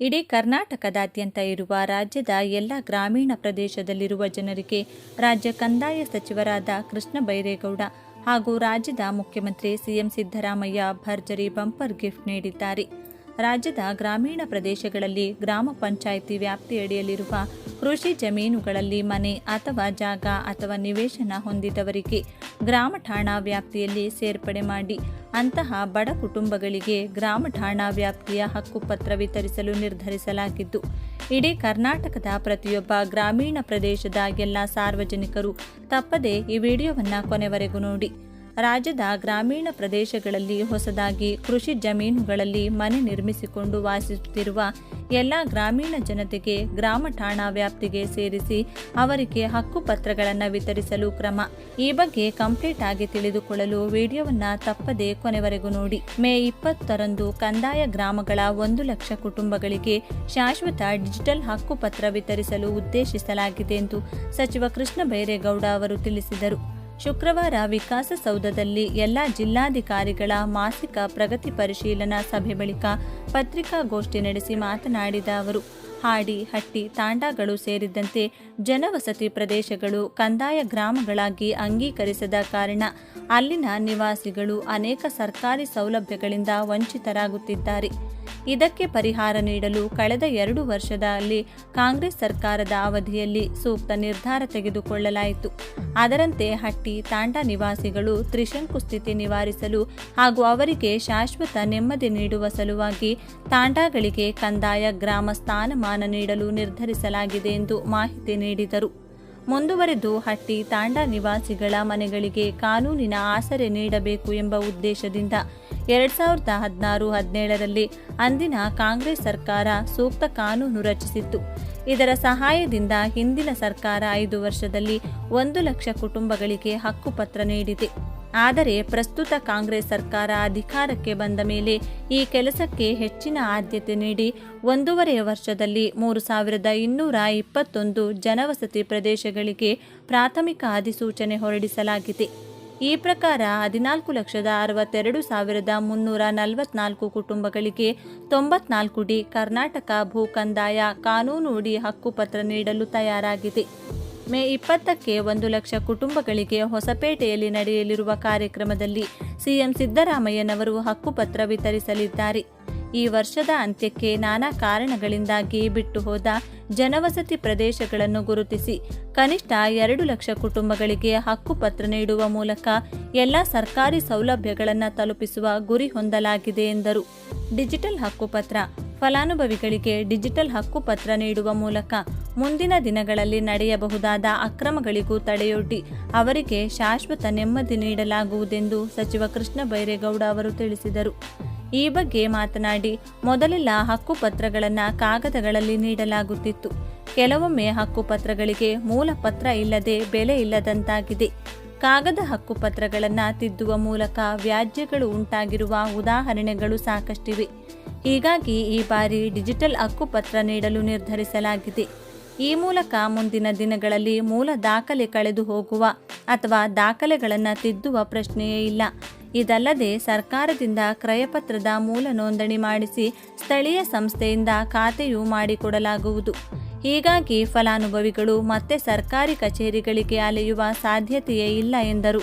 ಇಡೀ ಕರ್ನಾಟಕದಾದ್ಯಂತ ಇರುವ ರಾಜ್ಯದ ಎಲ್ಲ ಗ್ರಾಮೀಣ ಪ್ರದೇಶದಲ್ಲಿರುವ ಜನರಿಗೆ ರಾಜ್ಯ ಕಂದಾಯ ಸಚಿವರಾದ ಕೃಷ್ಣ ಬೈರೇಗೌಡ ಹಾಗೂ ರಾಜ್ಯದ ಮುಖ್ಯಮಂತ್ರಿ ಸಿಎಂ ಸಿದ್ದರಾಮಯ್ಯ ಭರ್ಜರಿ ಬಂಪರ್ ಗಿಫ್ಟ್ ನೀಡಿದ್ದಾರೆ. ರಾಜ್ಯದ ಗ್ರಾಮೀಣ ಪ್ರದೇಶಗಳಲ್ಲಿ ಗ್ರಾಮ ಪಂಚಾಯಿತಿ ವ್ಯಾಪ್ತಿಯಡಿಯಲ್ಲಿರುವ ಕೃಷಿ ಜಮೀನುಗಳಲ್ಲಿ ಮನೆ ಅಥವಾ ಜಾಗ ಅಥವಾ ನಿವೇಶನ ಹೊಂದಿದವರಿಗೆ ಗ್ರಾಮ ಠಾಣಾ ವ್ಯಾಪ್ತಿಯಲ್ಲಿ ಸೇರ್ಪಡೆ ಮಾಡಿ ಅಂತಹ ಬಡ ಕುಟುಂಬಗಳಿಗೆ ಗ್ರಾಮ ಠಾಣಾ ವ್ಯಾಪ್ತಿಯ ಹಕ್ಕುಪತ್ರ ವಿತರಿಸಲು ನಿರ್ಧರಿಸಲಾಗಿದ್ದು, ಇಡೀ ಕರ್ನಾಟಕದ ಪ್ರತಿಯೊಬ್ಬ ಗ್ರಾಮೀಣ ಪ್ರದೇಶದ ಎಲ್ಲ ಸಾರ್ವಜನಿಕರು ತಪ್ಪದೆ ಈ ವಿಡಿಯೋವನ್ನು ಕೊನೆವರೆಗೂ ನೋಡಿ. ರಾಜ್ಯದ ಗ್ರಾಮೀಣ ಪ್ರದೇಶಗಳಲ್ಲಿ ಹೊಸದಾಗಿ ಕೃಷಿ ಜಮೀನುಗಳಲ್ಲಿ ಮನೆ ನಿರ್ಮಿಸಿಕೊಂಡು ವಾಸಿಸುತ್ತಿರುವ ಎಲ್ಲ ಗ್ರಾಮೀಣ ಜನತೆಗೆ ಗ್ರಾಮ ಠಾಣಾ ವ್ಯಾಪ್ತಿಗೆ ಸೇರಿಸಿ ಅವರಿಗೆ ಹಕ್ಕುಪತ್ರಗಳನ್ನು ವಿತರಿಸಲು ಕ್ರಮ. ಈ ಬಗ್ಗೆ ಕಂಪ್ಲೀಟ್ ಆಗಿ ತಿಳಿದುಕೊಳ್ಳಲು ವಿಡಿಯೋವನ್ನ ತಪ್ಪದೆ ಕೊನೆವರೆಗೂ ನೋಡಿ. ಮೇ ಇಪ್ಪತ್ತರಂದು ಕಂದಾಯ ಗ್ರಾಮಗಳ ಒಂದು ಲಕ್ಷ ಕುಟುಂಬಗಳಿಗೆ ಶಾಶ್ವತ ಡಿಜಿಟಲ್ ಹಕ್ಕುಪತ್ರ ವಿತರಿಸಲು ಉದ್ದೇಶಿಸಲಾಗಿದೆ ಎಂದು ಸಚಿವ ಕೃಷ್ಣ ಬೈರೇಗೌಡ ಅವರು ತಿಳಿಸಿದರು. ಶುಕ್ರವಾರ ವಿಕಾಸಸೌಧದಲ್ಲಿ ಎಲ್ಲ ಜಿಲ್ಲಾಧಿಕಾರಿಗಳ ಮಾಸಿಕ ಪ್ರಗತಿ ಪರಿಶೀಲನಾ ಸಭೆ ಬಳಿಕ ಪತ್ರಿಕಾಗೋಷ್ಠಿ ನಡೆಸಿ ಮಾತನಾಡಿದ ಅವರು, ಹಾಡಿ, ಹಟ್ಟಿ, ತಾಂಡಾಗಳು ಸೇರಿದಂತೆ ಜನವಸತಿ ಪ್ರದೇಶಗಳು ಕಂದಾಯ ಗ್ರಾಮಗಳಾಗಿ ಅಂಗೀಕರಿಸದ ಕಾರಣ ಅಲ್ಲಿನ ನಿವಾಸಿಗಳು ಅನೇಕ ಸರ್ಕಾರಿ ಸೌಲಭ್ಯಗಳಿಂದ ವಂಚಿತರಾಗುತ್ತಿದ್ದಾರೆ. ಇದಕ್ಕೆ ಪರಿಹಾರ ನೀಡಲು ಕಳೆದ ಎರಡು ವರ್ಷದಲ್ಲಿ ಕಾಂಗ್ರೆಸ್ ಸರ್ಕಾರದ ಅವಧಿಯಲ್ಲಿ ಸೂಕ್ತ ನಿರ್ಧಾರ ತೆಗೆದುಕೊಳ್ಳಲಾಯಿತು. ಅದರಂತೆ ಹಟ್ಟಿ ತಾಂಡಾ ನಿವಾಸಿಗಳು ತ್ರಿಶಂಕು ಸ್ಥಿತಿ ನಿವಾರಿಸಲು ಹಾಗೂ ಅವರಿಗೆ ಶಾಶ್ವತ ನೆಮ್ಮದಿ ನೀಡುವ ಸಲುವಾಗಿ ತಾಂಡಾಗಳಿಗೆ ಕಂದಾಯ, ಗ್ರಾಮ ಸ್ಥಾನಮಾನ ನೀಡಲು ನಿರ್ಧರಿಸಲಾಗಿದೆ ಎಂದು ಮಾಹಿತಿ ನೀಡಿದರು. ಮುಂದುವರೆದು ಹಟ್ಟಿ ತಾಂಡಾ ನಿವಾಸಿಗಳ ಮನೆಗಳಿಗೆ ಕಾನೂನಿನ ಆಸರೆ ನೀಡಬೇಕು ಎಂಬ ಉದ್ದೇಶದಿಂದ ಎರಡ್ ಸಾವಿರದ ಹದಿನಾರು ಹದಿನೇಳರಲ್ಲಿ ಅಂದಿನ ಕಾಂಗ್ರೆಸ್ ಸರ್ಕಾರ ಸೂಕ್ತ ಕಾನೂನು ರಚಿಸಿತ್ತು. ಇದರ ಸಹಾಯದಿಂದ ಹಿಂದಿನ ಸರ್ಕಾರ ಐದು ವರ್ಷದಲ್ಲಿ ಒಂದು ಲಕ್ಷ ಕುಟುಂಬಗಳಿಗೆ ಹಕ್ಕುಪತ್ರ ನೀಡಿದೆ. ಆದರೆ ಪ್ರಸ್ತುತ ಕಾಂಗ್ರೆಸ್ ಸರ್ಕಾರ ಅಧಿಕಾರಕ್ಕೆ ಬಂದ ಮೇಲೆ ಈ ಕೆಲಸಕ್ಕೆ ಹೆಚ್ಚಿನ ಆದ್ಯತೆ ನೀಡಿ ಒಂದೂವರೆ ವರ್ಷದಲ್ಲಿ ಮೂರು ಸಾವಿರದ ಇನ್ನೂರ ಇಪ್ಪತ್ತೊಂದು ಜನವಸತಿ ಪ್ರದೇಶಗಳಿಗೆ ಪ್ರಾಥಮಿಕ ಅಧಿಸೂಚನೆ ಹೊರಡಿಸಲಾಗಿದೆ. ಈ ಪ್ರಕಾರ ಹದಿನಾಲ್ಕು ಲಕ್ಷದ ಅರವತ್ತೆರಡು ಸಾವಿರದ ಮುನ್ನೂರ ನಲವತ್ನಾಲ್ಕು ಕುಟುಂಬಗಳಿಗೆ ತೊಂಬತ್ನಾಲ್ಕು ಡಿ ಕರ್ನಾಟಕ ಭೂ ಕಂದಾಯ ಕಾನೂನುಡಿ ಹಕ್ಕುಪತ್ರ ನೀಡಲು ತಯಾರಾಗಿದೆ. ಮೇ ಇಪ್ಪತ್ತಕ್ಕೆ ಒಂದು ಲಕ್ಷ ಕುಟುಂಬಗಳಿಗೆ ಹೊಸಪೇಟೆಯಲ್ಲಿ ನಡೆಯಲಿರುವ ಕಾರ್ಯಕ್ರಮದಲ್ಲಿ ಸಿಎಂ ಸಿದ್ದರಾಮಯ್ಯನವರು ಹಕ್ಕುಪತ್ರ ವಿತರಿಸಲಿದ್ದಾರೆ. ಈ ವರ್ಷದ ಅಂತ್ಯಕ್ಕೆ ನಾನಾ ಕಾರಣಗಳಿಂದಾಗಿ ಬಿಟ್ಟು ಹೋದ ಜನವಸತಿ ಪ್ರದೇಶಗಳನ್ನು ಗುರುತಿಸಿ ಕನಿಷ್ಠ ಎರಡು ಲಕ್ಷ ಕುಟುಂಬಗಳಿಗೆ ಹಕ್ಕುಪತ್ರ ನೀಡುವ ಮೂಲಕ ಎಲ್ಲ ಸರ್ಕಾರಿ ಸೌಲಭ್ಯಗಳನ್ನು ತಲುಪಿಸುವ ಗುರಿ ಹೊಂದಲಾಗಿದೆ ಎಂದರು. ಡಿಜಿಟಲ್ ಹಕ್ಕುಪತ್ರ ಫಲಾನುಭವಿಗಳಿಗೆ ಡಿಜಿಟಲ್ ಹಕ್ಕುಪತ್ರ ನೀಡುವ ಮೂಲಕ ಮುಂದಿನ ದಿನಗಳಲ್ಲಿ ನಡೆಯಬಹುದಾದ ಅಕ್ರಮಗಳಿಗೂ ತಡೆಯೊಡ್ಡಿ ಅವರಿಗೆ ಶಾಶ್ವತ ನೆಮ್ಮದಿ ನೀಡಲಾಗುವುದೆಂದು ಸಚಿವ ಕೃಷ್ಣ ಬೈರೇಗೌಡ ಅವರು ತಿಳಿಸಿದರು. ಈ ಬಗ್ಗೆ ಮಾತನಾಡಿ, ಮೊದಲೆಲ್ಲ ಹಕ್ಕುಪತ್ರಗಳನ್ನು ಕಾಗದಗಳಲ್ಲಿ ನೀಡಲಾಗುತ್ತಿತ್ತು. ಕೆಲವೊಮ್ಮೆ ಹಕ್ಕುಪತ್ರಗಳಿಗೆ ಮೂಲ ಪತ್ರ ಇಲ್ಲದೆ ಬೆಲೆ ಇಲ್ಲದಂತಾಗಿದೆ. ಕಾಗದ ಹಕ್ಕುಪತ್ರಗಳನ್ನು ತಿದ್ದುವ ಮೂಲಕ ವ್ಯಾಜ್ಯಗಳು ಉಂಟಾಗಿರುವ ಉದಾಹರಣೆಗಳು ಸಾಕಷ್ಟಿವೆ. ಹೀಗಾಗಿ ಈ ಬಾರಿ ಡಿಜಿಟಲ್ ಹಕ್ಕುಪತ್ರ ನೀಡಲು ನಿರ್ಧರಿಸಲಾಗಿದೆ. ಈ ಮೂಲಕ ಮುಂದಿನ ದಿನಗಳಲ್ಲಿ ಮೂಲ ದಾಖಲೆ ಕಳೆದು ಹೋಗುವ ಅಥವಾ ದಾಖಲೆಗಳನ್ನು ತಿದ್ದುವ ಪ್ರಶ್ನೆಯೇ ಇಲ್ಲ. ಇದಲ್ಲದೆ ಸರ್ಕಾರದಿಂದ ಕ್ರಯಪತ್ರದ ಮೂಲ ನೋಂದಣಿ ಮಾಡಿಸಿ ಸ್ಥಳೀಯ ಸಂಸ್ಥೆಯಿಂದ ಖಾತೆಯೂ ಮಾಡಿಕೊಡಲಾಗುವುದು. ಹೀಗಾಗಿ ಫಲಾನುಭವಿಗಳು ಮತ್ತೆ ಸರ್ಕಾರಿ ಕಚೇರಿಗಳಿಗೆ ಅಲೆಯುವ ಸಾಧ್ಯತೆಯೇ ಇಲ್ಲ ಎಂದರು.